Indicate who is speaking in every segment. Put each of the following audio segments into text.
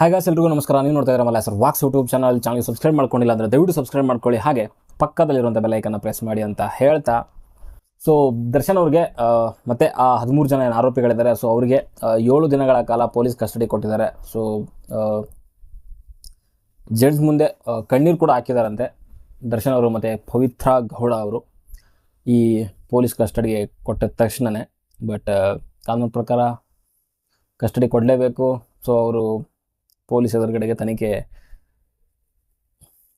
Speaker 1: ಹಾಗಾಗಿ ಎಲ್ರಿಗೂ ನಮಸ್ಕಾರ. ನೀವು ನೋಡ್ತಾ ಇದ್ದೀರಲ್ಲ sir walks YouTube channel channel subscribe ಮಾಡ್ಕೊಂಡಿಲ್ಲ ಅಂದರೆ ದಯವಿಟ್ಟು ಸಬ್ಸ್ಕ್ರೈಬ್ ಮಾಡ್ಕೊಳ್ಳಿ. ಹಾಗೆ ಪಕ್ಕದಲ್ಲಿರುವಂಥ ಬೆಲೈಕನ್ನು ಪ್ರೆಸ್ ಮಾಡಿ ಅಂತ ಹೇಳ್ತಾ. ಸೊ ದರ್ಶನ್ ಅವ್ರಿಗೆ ಮತ್ತೆ ಆ ಹದಿಮೂರು ಜನ ಏನು ಆರೋಪಿಗಳಿದ್ದಾರೆ ಸೊ ಅವರಿಗೆ ಏಳು ದಿನಗಳ ಕಾಲ ಪೊಲೀಸ್ ಕಸ್ಟಡಿ ಕೊಟ್ಟಿದ್ದಾರೆ. ಸೊ ಜಡ್ಜ್ ಮುಂದೆ ಕಣ್ಣೀರು ಕೂಡ ಹಾಕಿದಾರಂತೆ ದರ್ಶನ್ ಅವರು ಮತ್ತು ಪವಿತ್ರ ಗೌಡ ಅವರು. ಈ ಪೊಲೀಸ್ ಕಸ್ಟಡಿಗೆ ಕೊಟ್ಟ ತಕ್ಷಣವೇ ಬಟ್ ಕಾನೂನು ಪ್ರಕಾರ ಕಸ್ಟಡಿ ಕೊಡಲೇಬೇಕು. ಸೊ ಅವರು ಪೊಲೀಸ್ ಎದುರುಗಡೆಗೆ ತನಿಖೆ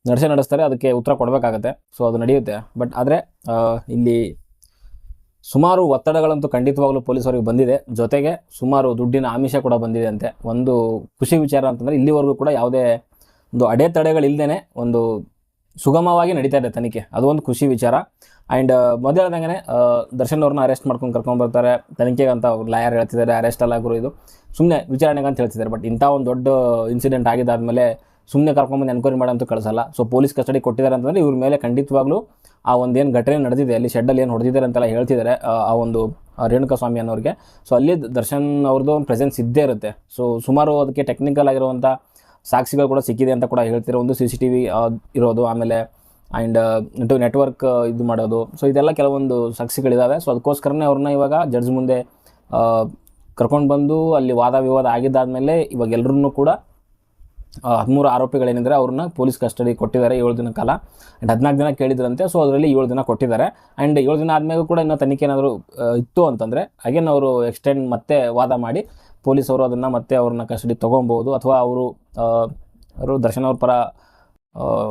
Speaker 1: ನಡೆಸೇ ನಡೆಸ್ತಾರೆ, ಅದಕ್ಕೆ ಉತ್ತರ ಕೊಡಬೇಕಾಗತ್ತೆ. ಸೊ ಅದು ನಡೆಯುತ್ತೆ. ಬಟ್ ಆದರೆ ಇಲ್ಲಿ ಸುಮಾರು ಒತ್ತಡಗಳಂತೂ ಖಂಡಿತವಾಗಲೂ ಪೊಲೀಸರಿಗೆ ಬಂದಿದೆ. ಜೊತೆಗೆ ಸುಮಾರು ದುಡ್ಡಿನ ಆಮಿಷ ಕೂಡ ಬಂದಿದೆ ಅಂತೆ ಒಂದು ಖುಷಿ ವಿಚಾರ ಅಂತಂದರೆ, ಇಲ್ಲಿವರೆಗೂ ಕೂಡ ಯಾವುದೇ ಒಂದು ಅಡೆತಡೆಗಳಿಲ್ಲದೇ ಒಂದು ಸುಗಮವಾಗಿ ನಡೀತಾ ಇದೆ ತನಿಖೆ. ಒಂದು ಖುಷಿ ವಿಚಾರ. ಆ್ಯಂಡ್ ಮೊದಲು ಹೇಳ್ದಂಗೆ ದರ್ಶನ್ ಅವ್ರನ್ನ ಅರೆಸ್ಟ್ ಮಾಡ್ಕೊಂಡು ಕರ್ಕೊಂಡ್ಬರ್ತಾರೆ ತನಿಖೆಗೆ ಅಂತ ಅವ್ರು ಲಾಯರ್ ಹೇಳ್ತಿದ್ದಾರೆ ಅರೆಸ್ಟ್ ಅಲ್ಲ ಗುರು ಇದು. ಸುಮ್ಮನೆ ವಿಚಾರಣೆಗೆ ಅಂತ ಹೇಳ್ತಿದ್ದಾರೆ ಬಟ್ ಇಂಥ ಒಂದು ದೊಡ್ಡ ಇನ್ಸಿಡೆಂಟ್ ಆಗಿದ್ದಾದಮೇಲೆ ಸುಮ್ಮನೆ ಕರ್ಕೊಂಬಂದು ಎನ್ಕ್ವೈರಿ ಮಾಡೋಂತೂ ಕಳಿಸಲ್ಲ. ಸೊ ಪೊಲೀಸ್ ಕಸ್ಟಡಿ ಕೊಟ್ಟಿದ್ದಾರೆ ಅಂತಂದರೆ ಇವ್ರ ಮೇಲೆ ಖಂಡಿತವಾಗ್ಲೂ ಆ ಒಂದೇನು ಘಟನೆ ನಡೆದಿದೆ, ಅಲ್ಲಿ ಶೆಡ್ಡಲ್ಲಿ ಏನು ಹೊಡೆದಿದ್ದಾರೆ ಅಂತೆಲ್ಲ ಹೇಳ್ತಿದ್ದಾರೆ, ಆ ಒಂದು ಆ ರೇಣುಕಾ ಸ್ವಾಮಿ ಅನ್ನೋರಿಗೆ. ಸೊ ಅಲ್ಲಿ ದರ್ಶನ್ ಅವ್ರದ್ದು ಒಂದು ಪ್ರೆಸೆನ್ಸ್ ಇದ್ದೇ ಇರುತ್ತೆ. ಸೊ ಸುಮಾರು ಅದಕ್ಕೆ ಟೆಕ್ನಿಕಲ್ ಆಗಿರುವಂಥ ಸಾಕ್ಷಿಗಳು ಕೂಡ ಸಿಕ್ಕಿದೆ ಅಂತ ಕೂಡ ಹೇಳ್ತಿರೋ ಒಂದು ಸಿ ಸಿ ಟಿ ವಿ ಇರೋದು ಆಮೇಲೆ ಆ್ಯಂಡ್ ಟು ನೆಟ್ವರ್ಕ್ ಇದು ಮಾಡೋದು. ಸೊ ಇದೆಲ್ಲ ಕೆಲವೊಂದು ಸಾಕ್ಷಿಗಳಿದ್ದಾವೆ ಸೊ ಅದಕ್ಕೋಸ್ಕರನೇ ಅವ್ರನ್ನ ಇವಾಗ ಜಡ್ಜ್ ಮುಂದೆ ಕರ್ಕೊಂಡು ಬಂದು ಅಲ್ಲಿ ವಾದ ವಿವಾದ ಆಗಿದ್ದಾದಮೇಲೆ ಇವಾಗ ಎಲ್ಲರನ್ನೂ ಕೂಡ ಹದಿಮೂರು ಆರೋಪಿಗಳೇನಿದ್ದಾರೆ ಅವ್ರನ್ನ ಪೊಲೀಸ್ ಕಸ್ಟಡಿ ಕೊಟ್ಟಿದ್ದಾರೆ ಏಳು ದಿನ ಕಾಲ. ಆ್ಯಂಡ್ ಹದಿನಾಲ್ಕು ದಿನ ಕೇಳಿದ್ರಂತೆ. ಸೊ ಅದರಲ್ಲಿ ಏಳು ದಿನ ಕೊಟ್ಟಿದ್ದಾರೆ. ಆ್ಯಂಡ್ ಏಳು ದಿನ ಆದಮೇಲೆ ಕೂಡ ಇನ್ನೂ ತನಿಖೆ ಏನಾದರೂ ಇತ್ತು ಅಂತಂದರೆ ಅಗೇನ್ ಅವರು ಎಕ್ಸ್ಟೆಂಡ್ ಮತ್ತೆ ವಾದ ಮಾಡಿ ಪೊಲೀಸವರು ಅದನ್ನು ಮತ್ತೆ ಅವ್ರನ್ನ ಕಸ್ಟಡಿ ತೊಗೊಬೋದು ಅಥವಾ ಅವರು ಅವರು ದರ್ಶನ್ ಅವ್ರ ಪರ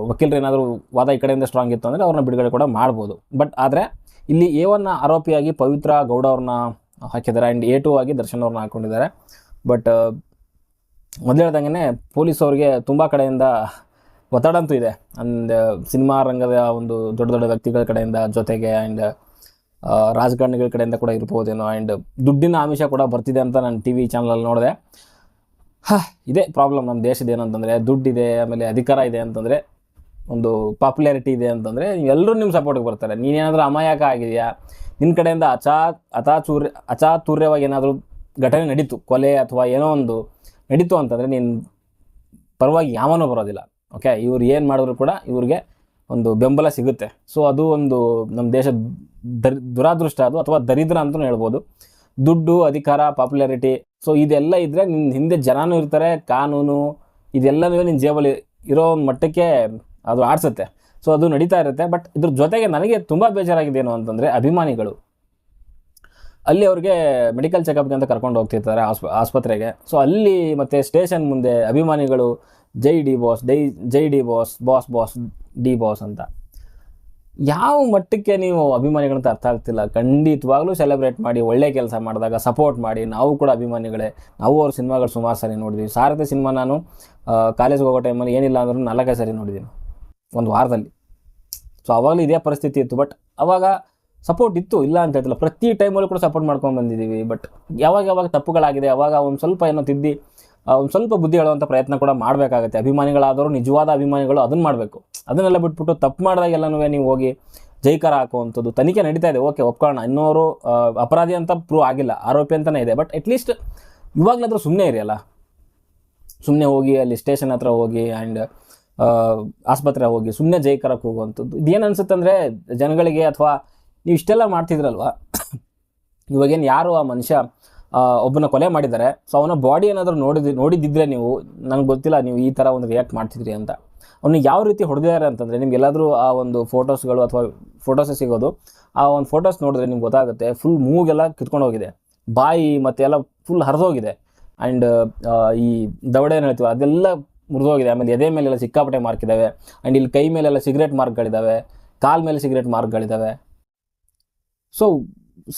Speaker 1: ವಕೀಲರು ಏನಾದರೂ ವಾದ ಈ ಕಡೆಯಿಂದ ಸ್ಟ್ರಾಂಗ್ ಇತ್ತು ಅಂದರೆ ಅವ್ರನ್ನ ಬಿಡುಗಡೆ ಕೂಡ ಮಾಡ್ಬೋದು. ಬಟ್ ಆದರೆ ಇಲ್ಲಿ ಎ ಒನ್ನ ಆರೋಪಿಯಾಗಿ ಪವಿತ್ರ ಗೌಡ ಅವ್ರನ್ನ ಹಾಕಿದ್ದಾರೆ ಆ್ಯಂಡ್ ಎ ಟು ಆಗಿ ದರ್ಶನ್ ಅವ್ರನ್ನ ಹಾಕ್ಕೊಂಡಿದ್ದಾರೆ ಬಟ್ ಮೊದಲು ಹೇಳ್ದಂಗೆ ಪೊಲೀಸ್ ಅವ್ರಿಗೆ ತುಂಬ ಕಡೆಯಿಂದ ಒತ್ತಡ ಅಂತೂ ಇದೆ. ಅಂಡ್ ಸಿನಿಮಾ ರಂಗದ ಒಂದು ದೊಡ್ಡ ದೊಡ್ಡ ವ್ಯಕ್ತಿಗಳ ಕಡೆಯಿಂದ ಜೊತೆಗೆ ಆ್ಯಂಡ್ ರಾಜಕಾರಣಿಗಳ ಕಡೆಯಿಂದ ಕೂಡ ಇರ್ಬೋದೇನೋ ಆ್ಯಂಡ್ ದುಡ್ಡಿನ ಆಮಿಷ ಕೂಡ ಬರ್ತಿದೆ ಅಂತ ನಾನು ಟಿ ವಿ ಚಾನಲಲ್ಲಿ ನೋಡಿದೆ. ಹಾ, ಇದೇ ಪ್ರಾಬ್ಲಮ್ ನಮ್ಮ ದೇಶದ ಏನಂತಂದರೆ, ದುಡ್ಡಿದೆ, ಆಮೇಲೆ ಅಧಿಕಾರ ಇದೆ ಅಂತಂದರೆ, ಒಂದು ಪಾಪ್ಯುಲಾರಿಟಿ ಇದೆ ಅಂತಂದರೆ ಎಲ್ಲರೂ ನಿಮ್ಮ ಸಪೋರ್ಟಿಗೆ ಬರ್ತಾರೆ. ನೀನೇನಾದರೂ ಅಮಾಯಕ ಆಗಿದೆಯಾ? ನಿನ್ನ ಕಡೆಯಿಂದ ಅಚಾ ಅಚಾಚೂರ್ಯ ಅಚಾತುರ್ಯವಾಗಿ ಏನಾದರೂ ಘಟನೆ ನಡೀತು, ಕೊಲೆ ಅಥವಾ ಏನೋ ಒಂದು ನಡೀತು ಅಂತಂದರೆ, ನೀನು ಪರವಾಗಿ ಯಾವನೂ ಬರೋದಿಲ್ಲ. ಓಕೆ ಇವ್ರು ಏನು ಮಾಡಿದ್ರು ಕೂಡ ಇವ್ರಿಗೆ ಒಂದು ಬೆಂಬಲ ಸಿಗುತ್ತೆ. ಸೊ ಅದು ಒಂದು ನಮ್ಮ ದೇಶದ ದರ್, ದುರಾದೃಷ್ಟ ಅದು ಅಥವಾ ದರಿದ್ರ ಅಂತಲೂ ಹೇಳ್ಬೋದು. ದುಡ್ಡು, ಅಧಿಕಾರ ಪಾಪ್ಯುಲಾರಿಟಿ ಸೊ ಇದೆಲ್ಲ ಇದ್ದರೆ ನಿನ್ನ ಹಿಂದೆ ಜನನೂ ಇರ್ತಾರೆ, ಕಾನೂನು, ಇದೆಲ್ಲನೂ ನಿನ್ನ ಜೇಬಲ್ಲಿ ಇರೋ ಒಂದು ಮಟ್ಟಕ್ಕೆ ಅದು ಆಡಿಸುತ್ತೆ. ಸೊ ಅದು ನಡೀತಾ ಇರುತ್ತೆ ಬಟ್ ಇದ್ರ ಜೊತೆಗೆ ನನಗೆ ತುಂಬ ಬೇಜಾರಾಗಿದೆ ಏನು ಅಂತಂದರೆ ಅಭಿಮಾನಿಗಳು. ಅಲ್ಲಿ ಅವ್ರಿಗೆ ಮೆಡಿಕಲ್ ಚೆಕಪ್ಗೆ ಅಂತ ಕರ್ಕೊಂಡು ಹೋಗ್ತಿರ್ತಾರೆ ಆಸ್ಪ, ಆಸ್ಪತ್ರೆಗೆ. ಸೊ ಅಲ್ಲಿ ಮತ್ತು ಸ್ಟೇಷನ್ ಮುಂದೆ ಅಭಿಮಾನಿಗಳು ಜೈ ಡಿ ಬಾಸ್, ಡೈ, ಜೈ D boss boss boss, D boss ಅಂತ. ಯಾವ ಮಟ್ಟಕ್ಕೆ ನೀವು ಅಭಿಮಾನಿಗಳಂತ ಅರ್ಥ ಆಗ್ತಿಲ್ಲ. ಖಂಡಿತವಾಗ್ಲೂ ಸೆಲೆಬ್ರೇಟ್ ಮಾಡಿ, ಒಳ್ಳೆ ಕೆಲಸ ಮಾಡಿದಾಗ ಸಪೋರ್ಟ್ ಮಾಡಿ, ನಾವು ಕೂಡ ಅಭಿಮಾನಿಗಳೇ. ನಾವು ಅವ್ರ ಸಿನಿಮಾಗಳು ಸುಮಾರು ಸರಿ ನೋಡಿದ್ವಿ. ಸಾರಥಿ ಸಿನಿಮಾ ನಾನು ಕಾಲೇಜ್ಗೆ ಹೋಗೋ ಟೈಮಲ್ಲಿ ಏನಿಲ್ಲ ಅಂದ್ರೂ ನಾಲ್ಕೈದು ಸರಿ ನೋಡಿದ್ದೀನಿ. ಒಂದು ವಾರದಲ್ಲಿ. ಸೊ ಅವಾಗಲೂ ಇದೇ ಪರಿಸ್ಥಿತಿ ಇತ್ತು. ಬಟ್ ಅವಾಗ ಸಪೋರ್ಟ್ ಇತ್ತು, ಇಲ್ಲ ಅಂತ ಹೇಳ್ತಿಲ್ಲ. ಪ್ರತಿ ಟೈಮಲ್ಲೂ ಕೂಡ ಸಪೋರ್ಟ್ ಮಾಡ್ಕೊಂಡು ಬಂದಿದ್ದೀವಿ. ಬಟ್ ಯಾವಾಗ ಯಾವಾಗ ತಪ್ಪುಗಳಾಗಿದೆ, ಅವಾಗ ಒಂದು ಸ್ವಲ್ಪ ಏನೋ ತಿದ್ದಿ ಒಂದು ಸ್ವಲ್ಪ ಬುದ್ಧಿ ಹೇಳುವಂಥ ಪ್ರಯತ್ನ ಕೂಡ ಮಾಡಬೇಕಾಗತ್ತೆ. ಅಭಿಮಾನಿಗಳಾದರೂ ನಿಜವಾದ ಅಭಿಮಾನಿಗಳು ಅದನ್ನು ಮಾಡಬೇಕು. ಅದನ್ನೆಲ್ಲ ಬಿಟ್ಬಿಟ್ಟು ತಪ್ಪು ಮಾಡಿದಾಗೆಲ್ಲನೂ ನೀವು ಹೋಗಿ ಜೈಕಾರ ಹಾಕುವಂಥದ್ದು ತನಿಖೆ ನಡೀತಾ ಇದೆ. ಓಕೆ, ಒಪ್ಕೊಳ್ಳೋಣ. ಇನ್ನೋರು ಅಪರಾಧಿ ಅಂತ ಪ್ರೂವ್ ಆಗಿಲ್ಲ. ಆರೋಪಿ ಅಂತಲೇ ಇದೆ. ಬಟ್ ಅಟ್ಲೀಸ್ಟ್ ಇವಾಗಲಾದರೂ ಸುಮ್ಮನೆ ಇರಿಯಲ್ಲ ಸುಮ್ಮನೆ ಹೋಗಿ ಅಲ್ಲಿ ಸ್ಟೇಷನ್ ಹತ್ರ ಹೋಗಿ ಆ್ಯಂಡ್ ಆಸ್ಪತ್ರೆ ಹೋಗಿ ಸುಮ್ಮನೆ ಜೈಕರಕ್ಕೆ ಹೋಗುವಂಥದ್ದು. ಇದೇನು ಅನ್ಸುತ್ತೆ ಅಂದರೆ ಜನಗಳಿಗೆ ಅಥವಾ ನೀವು ಇಷ್ಟೆಲ್ಲ ಮಾಡ್ತಿದ್ರಲ್ವ? ಇವಾಗೇನು ಯಾರು ಆ ಮನುಷ್ಯ ಒಬ್ಬನ ಕೊಲೆ ಮಾಡಿದ್ದಾರೆ. ಸೊ ಅವನ ಬಾಡಿ ಏನಾದರೂ ನೋಡಿದ, ನೋಡಿದ್ದಿದ್ರೆ ನೀವು ನನಗೆ ಗೊತ್ತಿಲ್ಲ ನೀವು ಈ ಥರ ಒಂದು ರಿಯಾಕ್ಟ್ ಮಾಡ್ತಿದ್ರಿ ಅಂತ. ಅವ್ನಿಗೆ ಯಾವ ರೀತಿ ಹೊಡೆದಿದ್ದಾರೆ ಅಂತಂದರೆ, ನಿಮ್ಗೆ ಎಲ್ಲಾದರೂ ಆ ಒಂದು ಫೋಟೋಸ್ಗಳು ಅಥವಾ ಫೋಟೋಸೇ ಸಿಗೋದು, ಆ ಒಂದು ಫೋಟೋಸ್ ನೋಡಿದ್ರೆ ನಿಮ್ಗೆ ಗೊತ್ತಾಗುತ್ತೆ ಫುಲ್ ಮೂಗೆಲ್ಲ ಕಿತ್ಕೊಂಡು ಹೋಗಿದೆ ಬಾಯಿ ಮತ್ತು ಎಲ್ಲ ಫುಲ್ ಹರಿದೋಗಿದೆ ಆ್ಯಂಡ್ ಈ ದವಡೆ ಏನು ಹೇಳ್ತೀವಿ ಅದೆಲ್ಲ ಮುರಿದೋಗಿದೆ. ಆಮೇಲೆ ಎದೆ ಮೇಲೆಲ್ಲ ಸಿಕ್ಕಾಪಟ್ಟೆ ಮಾರ್ಕ್ ಇದ್ದಾವೆ ಆ್ಯಂಡ್ ಇಲ್ಲಿ ಕೈ ಮೇಲೆಲ್ಲ ಸಿಗರೇಟ್ ಮಾರ್ಕ್ಗಳಿದ್ದಾವೆ ಕಾಲ್ ಮೇಲೆ ಸಿಗರೇಟ್ ಮಾರ್ಕ್ಗಳಿದ್ದಾವೆ ಸೊ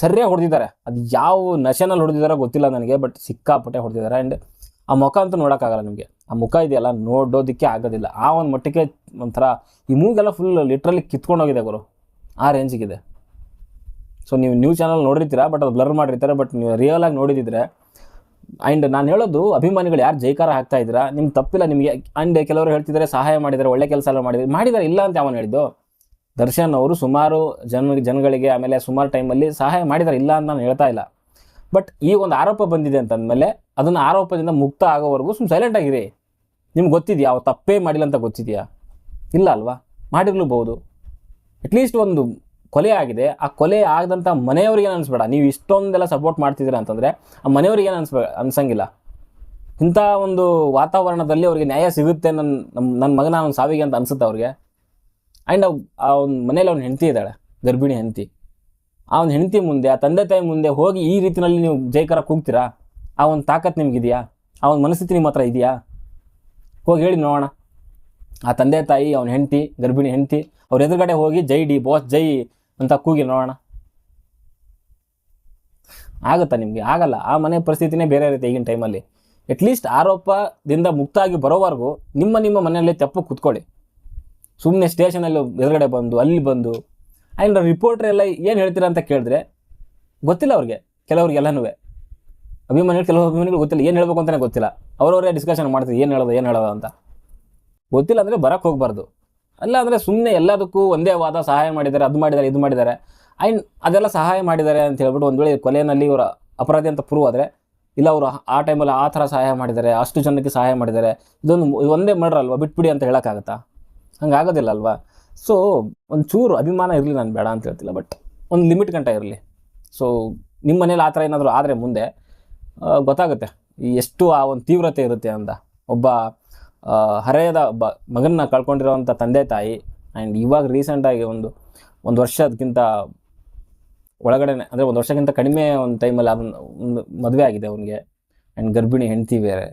Speaker 1: ಸರಿಯಾಗಿ ಹೊಡೆದಿದ್ದಾರೆ. ಅದು ಯಾವ ನಶೆನಲ್ಲಿ ಹೊಡೆದಿದ್ದಾರೆ ಗೊತ್ತಿಲ್ಲ ನನಗೆ ಬಟ್ ಸಿಕ್ಕಾಪಟ್ಟೆ ಹೊಡೆದಿದ್ದಾರೆ. ಆ್ಯಂಡ್ ಆ ಮುಖ ಅಂತೂ ನೋಡೋಕ್ಕಾಗಲ್ಲ ನಿಮಗೆ. ಆ ಮುಖ ಇದೆಯಲ್ಲ, ನೋಡೋದಕ್ಕೆ ಆಗೋದಿಲ್ಲ. ಆ ಒಂದು ಮಟ್ಟಕ್ಕೆ ಒಂಥರ ಈ ಮೂಗೆಲ್ಲ ಫುಲ್ ಲಿಟ್ರಲಿ ಕಿತ್ಕೊಂಡು ಹೋಗಿದೆ ಗುರು. ಆ ರೇಂಜಿಗಿದೆ ಸೊ ನೀವು ನ್ಯೂಸ್ ಚಾನಲ್ ನೋಡಿರ್ತೀರಾ ಬಟ್ ಅದು ಬ್ಲರ್ ಮಾಡಿರ್ತಾರೆ ಬಟ್ ನೀವು ರಿಯಲ್ ಆಗಿ ನೋಡಿದಿದ್ರೆ ಆ್ಯಂಡ್ ನಾನು ಹೇಳೋದು ಅಭಿಮಾನಿಗಳು ಯಾರು ಜೈಕಾರ ಹಾಕ್ತಾ ಇದ್ದೀರಾ ನಿಮ್ಗೆ ತಪ್ಪಿಲ್ಲ ನಿಮಗೆ. ಆ್ಯಂಡ್ ಕೆಲವರು ಹೇಳ್ತಿದ್ದಾರೆ, ಸಹಾಯ ಮಾಡಿದ್ದಾರೆ, ಒಳ್ಳೆ ಕೆಲಸ ಎಲ್ಲ ಮಾಡಿದ್ದಾರೆ. ಮಾಡಿದ್ದಾರೆ ಇಲ್ಲ ಅಂತ ಅವನು ಹೇಳಿದ್ದು? ದರ್ಶನ್ ಅವರು ಸುಮಾರು ಜನ ಜನಗಳಿಗೆ ಆಮೇಲೆ ಸುಮಾರು ಟೈಮಲ್ಲಿ ಸಹಾಯ ಮಾಡಿದ್ದಾರೆ ಇಲ್ಲ ಅಂತ ನಾನು ಹೇಳ್ತಾ ಇಲ್ಲ. ಬಟ್ ಈ ಒಂದು ಆರೋಪ ಬಂದಿದೆ ಅಂತಂದಮೇಲೆ ಅದನ್ನು ಆರೋಪದಿಂದ ಮುಕ್ತ ಆಗೋವರೆಗೂ ಸುಮ್ಮನೆ ಸೈಲೆಂಟ್ ಆಗಿರಿ ನಿಮ್ಗೆ ಗೊತ್ತಿದೆಯಾ, ಅವ್ರು ತಪ್ಪೇ ಮಾಡಿಲ್ಲ ಅಂತ ಗೊತ್ತಿದೆಯಾ? ಇಲ್ಲ ಅಲ್ವಾ? ಮಾಡಿರ್ಲೂಬಹುದು. ಅಟ್ಲೀಸ್ಟ್ ಒಂದು ಕೊಲೆ ಆಗಿದೆ. ಆ ಕೊಲೆ ಆಗದಂಥ ಮನೆಯವ್ರಿಗೆ ಏನು ಅನಿಸ್ಬೇಡ. ನೀವು ಇಷ್ಟೊಂದೆಲ್ಲ ಸಪೋರ್ಟ್ ಮಾಡ್ತಿದ್ದೀರ ಅಂತಂದರೆ ಆ ಮನೆಯವ್ರಿಗೆ ಏನು ಅನಿಸ್ಬೇ, ಅನ್ಸಂಗಿಲ್ಲ. ಇಂಥ ಒಂದು ವಾತಾವರಣದಲ್ಲಿ ಅವ್ರಿಗೆ ನ್ಯಾಯ ಸಿಗುತ್ತೆ ನನ್ನ ನಮ್ಮ ನನ್ನ ಮಗನ ಅವ್ನ ಸಾವಿಗೆ ಅಂತ ಅನಿಸುತ್ತೆ ಅವ್ರಿಗೆ? ಆ್ಯಂಡ್ ಆ ಒಂದು ಮನೇಲಿ ಅವ್ನ ಹೆಂಡತಿ ಇದ್ದಾಳೆ, ಗರ್ಭಿಣಿ ಹೆಂಡತಿ. ಒಂದು ಹೆಂಡತಿ ಮುಂದೆ, ಆ ತಂದೆ ತಾಯಿ ಮುಂದೆ ಹೋಗಿ ಈ ರೀತಿಯಲ್ಲಿ ನೀವು ಜೈಕರ ಕೂಗ್ತೀರಾ? ಆ ಒಂದು ತಾಕತ್ತು ನಿಮಗಿದೆಯಾ? ಆ ಒಂದು ಮನಸ್ಥಿತಿ ನಿಮ್ಮ ಹತ್ರ ಇದೆಯಾ? ಹೋಗಿ ಹೇಳಿ ನೋಡೋಣ. ಆ ತಂದೆ ತಾಯಿ, ಅವನ ಹೆಂಡತಿ, ಗರ್ಭಿಣಿ ಹೆಂಡತಿ, ಅವ್ರ ಎದುರುಗಡೆ ಹೋಗಿ ಜೈ ಡಿ ಬಾಸ್, ಜೈ ಅಂತ ಕೂಗಿ ನೋಡೋಣ. ಆಗುತ್ತಾ ನಿಮಗೆ? ಆಗಲ್ಲ. ಆ ಮನೆ ಪರಿಸ್ಥಿತಿನೇ ಬೇರೆ ಇರುತ್ತೆ ಈಗಿನ ಟೈಮಲ್ಲಿ ಅಟ್ಲೀಸ್ಟ್ ಆರೋಪದಿಂದ ಮುಕ್ತಾಗಿ ಬರೋವರೆಗೂ ನಿಮ್ಮ ನಿಮ್ಮ ಮನೆಯಲ್ಲೇ ತೆಪ್ಪು ಕೂತ್ಕೊಳ್ಳಿ. ಸುಮ್ಮನೆ ಸ್ಟೇಷನಲ್ಲಿ ಎದುರುಗಡೆ ಬಂದು, ಅಲ್ಲಿ ಬಂದು ಆ್ಯಂಡ್ ರಿಪೋರ್ಟರ್ ಎಲ್ಲ ಏನು ಹೇಳ್ತೀರಾ ಅಂತ ಕೇಳಿದ್ರೆ, ಗೊತ್ತಿಲ್ಲ ಅವ್ರಿಗೆ ಕೆಲವ್ರಿಗೆಲ್ಲನೂ ಅಭಿಮಾನಿಗಳು, ಕೆಲವು ಅಭಿಮಾನಿಗಳು ಗೊತ್ತಿಲ್ಲ, ಏನು ಹೇಳ್ಬೇಕು ಅಂತಲೇ ಗೊತ್ತಿಲ್ಲ. ಅವರವರೇ ಡಿಸ್ಕಷನ್ ಮಾಡ್ತೀವಿ ಏನು ಹೇಳೋದು ಏನು ಹೇಳೋದು ಅಂತ. ಗೊತ್ತಿಲ್ಲ ಅಂದರೆ ಬರೋಕ್ಕೆ ಹೋಗಬಾರ್ದು. ಅಲ್ಲ ಅಂದರೆ ಸುಮ್ಮನೆ ಎಲ್ಲದಕ್ಕೂ ಒಂದೇ ವಾದ, ಸಹಾಯ ಮಾಡಿದ್ದಾರೆ, ಅದು ಮಾಡಿದ್ದಾರೆ, ಇದು ಮಾಡಿದ್ದಾರೆ. ಆ್ಯಂಡ್ ಅದೆಲ್ಲ ಸಹಾಯ ಮಾಡಿದ್ದಾರೆ ಅಂತ ಹೇಳ್ಬಿಟ್ಟು ಒಂದು ವೇಳೆ ಕೊಲೆಯಲ್ಲಿ ಇವರ ಅಪರಾಧಿ ಅಂತ ಪ್ರೂವ್ ಆದರೆ, ಇಲ್ಲ ಅವರು ಆ ಟೈಮಲ್ಲಿ ಆ ಥರ ಸಹಾಯ ಮಾಡಿದ್ದಾರೆ, ಅಷ್ಟು ಜನಕ್ಕೆ ಸಹಾಯ ಮಾಡಿದ್ದಾರೆ, ಇದೊಂದು ಒಂದೇ ಮರ್ಡರ್ ಅಲ್ವಾ? ಬಿಟ್ಬಿಡಿ ಅಂತ ಹೇಳೋಕ್ಕಾಗತ್ತಾ? ಹಂಗೆ ಆಗೋದಿಲ್ಲ ಅಲ್ವಾ ಸೊ ಒಂದು ಚೂರು ಅಭಿಮಾನ ಇರಲಿ ನಾನು ಬೇಡ ಅಂತ ಹೇಳ್ತಿಲ್ಲ ಬಟ್ ಒಂದು ಲಿಮಿಟ್ ಗಂಟ ಇರಲಿ. ಸೊ ನಿಮ್ಮ ಮನೇಲಿ ಆ ಥರ ಏನಾದರೂ ಆದರೆ ಮುಂದೆ ಗೊತ್ತಾಗುತ್ತೆ. ಎಷ್ಟು ಆ ಒಂದು ತೀವ್ರತೆ ಇರುತ್ತೆ ಅಂತ ಒಬ್ಬ ಹರೆಯದ ಒಬ್ಬ ಮಗನ್ನ ಕಳ್ಕೊಂಡಿರೋವಂಥ ತಂದೆ ತಾಯಿ ಆ್ಯಂಡ್ ಇವಾಗ ರೀಸೆಂಟಾಗಿ ಒಂದು ಒಂದು ವರ್ಷದಕ್ಕಿಂತ ಒಳಗಡೆನೆ, ಅಂದರೆ ಒಂದು ವರ್ಷಕ್ಕಿಂತ ಕಡಿಮೆ ಒಂದು ಟೈಮಲ್ಲಿ ಅದನ್ನು ಒಂದು ಮದುವೆ ಆಗಿದೆ ಅವನಿಗೆ. ಆ್ಯಂಡ್ ಗರ್ಭಿಣಿ ಹೆಂಡತಿ ಬೇರೆ.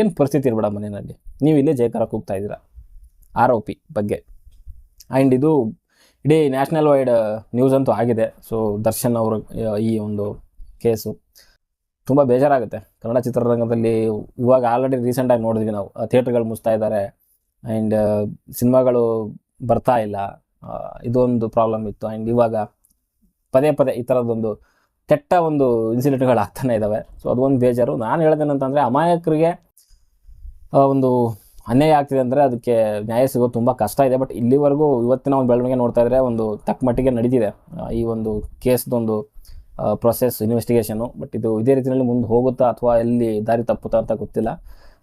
Speaker 1: ಏನು ಪರಿಸ್ಥಿತಿ ಇರಬೇಡ ಮನೆಯಲ್ಲಿ. ನೀವು ಇಲ್ಲೇ ಜಯಕರ ಕೂಗ್ತಾ ಇದ್ದೀರಾ? ಆರೋಪಿ ಬಗ್ಗೆ. ಆ್ಯಂಡ್ ಇದು ಇಡೀ ನ್ಯಾಷನಲ್ ವೈಡ್ ನ್ಯೂಸ್ ಅಂತೂ ಆಗಿದೆ. ಸೊ ದರ್ಶನ್ ಅವರು ಈ ಒಂದು ಕೇಸು ತುಂಬ ಬೇಜಾರಾಗುತ್ತೆ. ಕನ್ನಡ ಚಿತ್ರರಂಗದಲ್ಲಿ ಇವಾಗ ಆಲ್ರೆಡಿ ರೀಸೆಂಟಾಗಿ ನೋಡಿದ್ವಿ ನಾವು. ಥಿಯೇಟ್ರ್ಗಳು ಮುಚ್ತಾ ಇದ್ದಾರೆ. ಆ್ಯಂಡ್ ಸಿನಿಮಾಗಳು ಬರ್ತಾ ಇಲ್ಲ. ಇದೊಂದು ಪ್ರಾಬ್ಲಮ್ ಇತ್ತು. ಆ್ಯಂಡ್ ಇವಾಗ ಪದೇ ಪದೇ ಈ ಥರದ್ದೊಂದು ಕೆಟ್ಟ ಒಂದು ಇನ್ಸಿಡೆಂಟ್ಗಳು ಆಗ್ತಾನೆ ಇದ್ದಾವೆ ಸೊ ಅದೊಂದು ಬೇಜಾರು. ನಾನು ಹೇಳ್ದೇನಂತಂದರೆ ಅಮಾಯಕರಿಗೆ ಆ, ಒಂದು ಅನ್ಯಾಯ ಆಗ್ತಿದೆ ಅಂದರೆ ಅದಕ್ಕೆ ನ್ಯಾಯ ಸಿಗೋದು ತುಂಬ ಕಷ್ಟ ಇದೆ. ಬಟ್ ಇಲ್ಲಿವರೆಗೂ ಇವತ್ತಿನ ಒಂದು ಬೆಳವಣಿಗೆ ನೋಡ್ತಾ ಇದ್ರೆ ಒಂದು ತಕ್ಕ ಮಟ್ಟಿಗೆ ನಡೀತಿದೆ. ಈ ಒಂದು ಕೇಸ್ದೊಂದು ಪ್ರೊಸೆಸ್ ಇನ್ವೆಸ್ಟಿಗೇಷನು ಬಟ್ ಇದು ಇದೇ ರೀತಿಯಲ್ಲಿ ಮುಂದೆ ಹೋಗುತ್ತಾ ಅಥವಾ ಎಲ್ಲಿ ದಾರಿ ತಪ್ಪುತ್ತಾ ಅಂತ ಗೊತ್ತಿಲ್ಲ.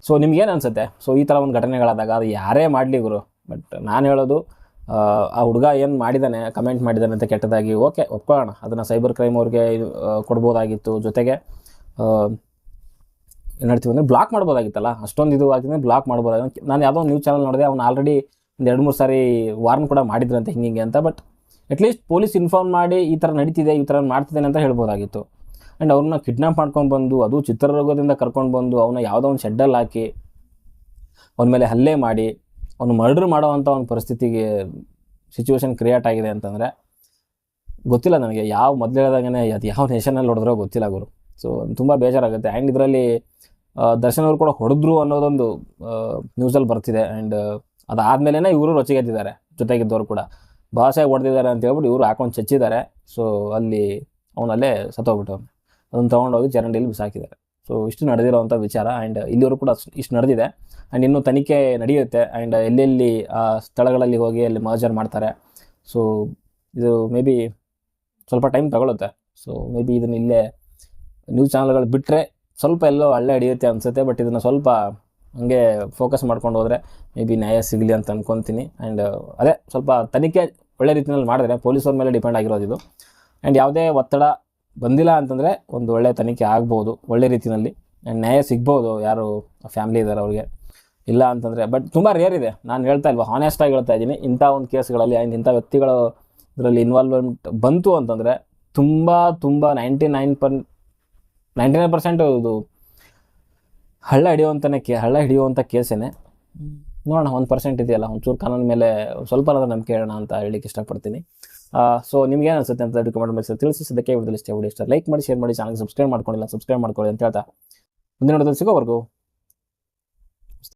Speaker 1: ಸೊ ನಿಮ್ಗೇನು ಅನಿಸುತ್ತೆ? ಸೊ ಈ ಥರ ಒಂದು ಘಟನೆಗಳಾದಾಗ ಅದು ಯಾರೇ ಮಾಡಲಿ ಗುರು. ಬಟ್ ನಾನು ಹೇಳೋದು ಆ, ಹುಡುಗ ಏನು ಮಾಡಿದ್ದಾನೆ ಕಮೆಂಟ್ ಮಾಡಿದ್ದಾನೆ ಅಂತ ಕೆಟ್ಟದಾಗಿ ಓಕೆ ಒಪ್ಕೊಳ್ಳೋಣ. ಅದನ್ನು ಸೈಬರ್ ಕ್ರೈಮ್ ಅವ್ರಿಗೆ ಕೊಡ್ಬೋದಾಗಿತ್ತು ಜೊತೆಗೆ. ಹೇಳ್ತೀವಿ ಅಂದರೆ ಬ್ಲಾಕ್ ಮಾಡ್ಬೋದಾಗಿತ್ತಲ್ಲ? ಅಷ್ಟೊಂದು ಇದು ಆಗಿದ್ರೆ ಬ್ಲಾಕ್ ಮಾಡ್ಬೋದಾಗಿತ್ತು. ನಾನು ಯಾವುದೋ ನ್ಯೂಸ್ ಚಾನಲ್ ನೋಡಿದೆ, ಅವ್ನು ಆಲ್ರೆಡಿ ಒಂದು ಎರಡು ಮೂರು ಸಾರಿ ವಾರ್ನ್ ಕೂಡ ಮಾಡಿದ್ರಂತೆ ಹಿಂಗೆ ಅಂತ ಬಟ್ ಅಟ್ಲೀಸ್ಟ್ ಪೊಲೀಸ್ ಇನ್ಫಾರ್ಮ್ ಮಾಡಿ ಈ ಥರ ನಡೀತಿದೆ, ಈ ಥರ ಮಾಡ್ತಿದ್ದೇನೆ ಅಂತ ಹೇಳ್ಬೋದಾಗಿತ್ತು. ಆ್ಯಂಡ್ ಅವ್ರನ್ನ ಕಿಡ್ನಾಪ್ ಮಾಡ್ಕೊಂಡು ಬಂದು, ಅದು ಚಿತ್ರರೋಗದಿಂದ ಕರ್ಕೊಂಡು ಬಂದು ಅವನ್ನ ಯಾವುದೋ ಒಂದು ಶೆಡ್ಡಲ್ಲಿ ಹಾಕಿ, ಅವನ ಮೇಲೆ ಹಲ್ಲೆ ಮಾಡಿ, ಅವನು ಮರ್ಡರ್ ಮಾಡೋವಂಥ ಒಂದು ಪರಿಸ್ಥಿತಿಗೆ ಸಿಚುವೇಶನ್ ಕ್ರಿಯೇಟ್ ಆಗಿದೆ ಅಂತಂದರೆ, ಗೊತ್ತಿಲ್ಲ ನನಗೆ. ಯಾವ ಮೊದಲು ಅದು ಯಾವ ನೇಷನಲ್ಲಿ ನೋಡಿದ್ರೋ ಗೊತ್ತಿಲ್ಲ ಗುರು. ಸೊ ತುಂಬ ಬೇಜಾರಾಗುತ್ತೆ. ಆ್ಯಂಡ್ ಇದರಲ್ಲಿ ದರ್ಶನ್ ಅವರು ಕೂಡ ಹೊಡೆದ್ರು ಅನ್ನೋದೊಂದು ನ್ಯೂಸಲ್ಲಿ ಬರ್ತಿದೆ. ಆ್ಯಂಡ್ ಅದಾದಮೇಲೆ ಇವರು ರೊಚ್ಚಿಗೆದ್ದಿದ್ದಾರೆ. ಜೊತೆಗಿದ್ದವರು ಕೂಡ. ಭಾಷೆ ಹೊಡೆದಿದ್ದಾರೆ ಅಂತ ಹೇಳ್ಬಿಟ್ಟು ಇವರು ಹಾಕೊಂಡು ಚಚ್ಚಿದ್ದಾರೆ. ಸೊ ಅಲ್ಲಿ ಅವನಲ್ಲೇ ಸತ್ತೋಗ್ಬಿಟ್ಟವನು ಅದನ್ನು ತೊಗೊಂಡೋಗಿ ಚರಂಡಿಯಲ್ಲಿ ಬಿಸಾಕಿದ್ದಾರೆ. ಸೊ ಇಷ್ಟು ನಡೆದಿರೋವಂಥ ವಿಚಾರ. ಆ್ಯಂಡ್ ಇಲ್ಲಿವರು ಕೂಡ ಇಷ್ಟು ನಡೆದಿದೆ. ಆ್ಯಂಡ್ ಇನ್ನೂ ತನಿಖೆ ನಡೆಯುತ್ತೆ. ಆ್ಯಂಡ್ ಎಲ್ಲೆಲ್ಲಿ, ಆ, ಸ್ಥಳಗಳಲ್ಲಿ ಹೋಗಿ ಅಲ್ಲಿ ಮರ್ಜರ್ ಮಾಡ್ತಾರೆ. ಸೊ ಇದು ಮೇ ಬಿ ಸ್ವಲ್ಪ ಟೈಮ್ ತಗೊಳುತ್ತೆ. ಸೊ ಮೇ ಬಿ ಇದನ್ನ ಇಲ್ಲೇ ನ್ಯೂಸ್ ಚಾನಲ್ಗಳು ಬಿಟ್ಟರೆ ಸ್ವಲ್ಪ ಎಲ್ಲೋ ಹಳ್ಳೆ ಹಿಡಿಯುತ್ತೆ ಅನಿಸುತ್ತೆ ಬಟ್ ಇದನ್ನು ಸ್ವಲ್ಪ ಹಂಗೆ ಫೋಕಸ್ ಮಾಡ್ಕೊಂಡು ಹೋದರೆ ಮೇ ಬಿ ನ್ಯಾಯ ಸಿಗಲಿ ಅಂತ ಅಂದ್ಕೊತೀನಿ ಆ್ಯಂಡ್ ಅದೇ ಸ್ವಲ್ಪ ತನಿಖೆ ಒಳ್ಳೆ ರೀತಿಯಲ್ಲಿ ಮಾಡಿದ್ರೆ ಪೊಲೀಸರ ಮೇಲೆ ಡಿಪೆಂಡ್ ಆಗಿರೋದು ಇದು. ಆ್ಯಂಡ್ ಯಾವುದೇ ಒತ್ತಡ ಬಂದಿಲ್ಲ ಅಂತಂದರೆ ಒಂದು ಒಳ್ಳೆ ತನಿಖೆ ಆಗ್ಬೋದು, ಒಳ್ಳೆ ರೀತಿಯಲ್ಲಿ ಆ್ಯಂಡ್ ನ್ಯಾಯ ಸಿಗ್ಬೋದು ಯಾರು ಫ್ಯಾಮಿಲಿ ಇದ್ದಾರೆ ಅವ್ರಿಗೆ. ಇಲ್ಲ ಅಂತಂದರೆ ಬಟ್ ತುಂಬ ರೇರ್ ಇದೆ. ನಾನು ಹೇಳ್ತಾ ಇಲ್ವಾ ಹಾನೆಸ್ಟಾಗಿ ಹೇಳ್ತಾ ಇದ್ದೀನಿ. ಇಂಥ ಒಂದು ಕೇಸ್ಗಳಲ್ಲಿ ಆ್ಯಂಡ್ ಇಂಥ ವ್ಯಕ್ತಿಗಳು ಇದರಲ್ಲಿ ಇನ್ವಾಲ್ವ್ಮೆಂಟ್ ಬಂತು ಅಂತಂದರೆ ತುಂಬ ತುಂಬ ninety nine per ninety nine percent ಇದು ಹಳ್ಳ ಹಿಡಿಯುವಂಥನೇ ಕೇ, ಹಳ್ಳ ಹಿಡಿಯುವಂಥ ಕೇಸೇನೆ. ನೋಡೋಣ, ಒಂದು ಪರ್ಸೆಂಟ್ ಇದೆಯಲ್ಲ, ಒಂಚೂರು ಕಾನೂನು ಮೇಲೆ ಸ್ವಲ್ಪ ನಂಬಿಕೆ ಹೇಳೋಣ ಅಂತ ಹೇಳಲಿಕ್ಕೆ ಇಷ್ಟಪಡ್ತೀನಿ. ಸೊ ನಿಮ್ಗೆ ಏನು ಅನ್ಸುತ್ತೆ ಅಂತ ಕಮೆಂಟ್ ಮಾಡಿ ತಿಳಿಸಿ, ಸದ್ಯಕ್ಕೆ ಇಷ್ಟ ಲೈಕ್ ಮಾಡಿ ಶೇರ್ ಮಾಡಿ ಚಾನಲ್ ಸಬ್ಸ್ಕ್ರೈಬ್ ಮಾಡ್ಕೊಂಡಿಲ್ಲ ಸಬ್ಸ್ಕ್ರೈಬ್ ಮಾಡ್ಕೊಳ್ಳಿ ಅಂತ ಹೇಳ್ತಾ. ಮುಂದಿನ ಸಿಗೋವರೆಗೂ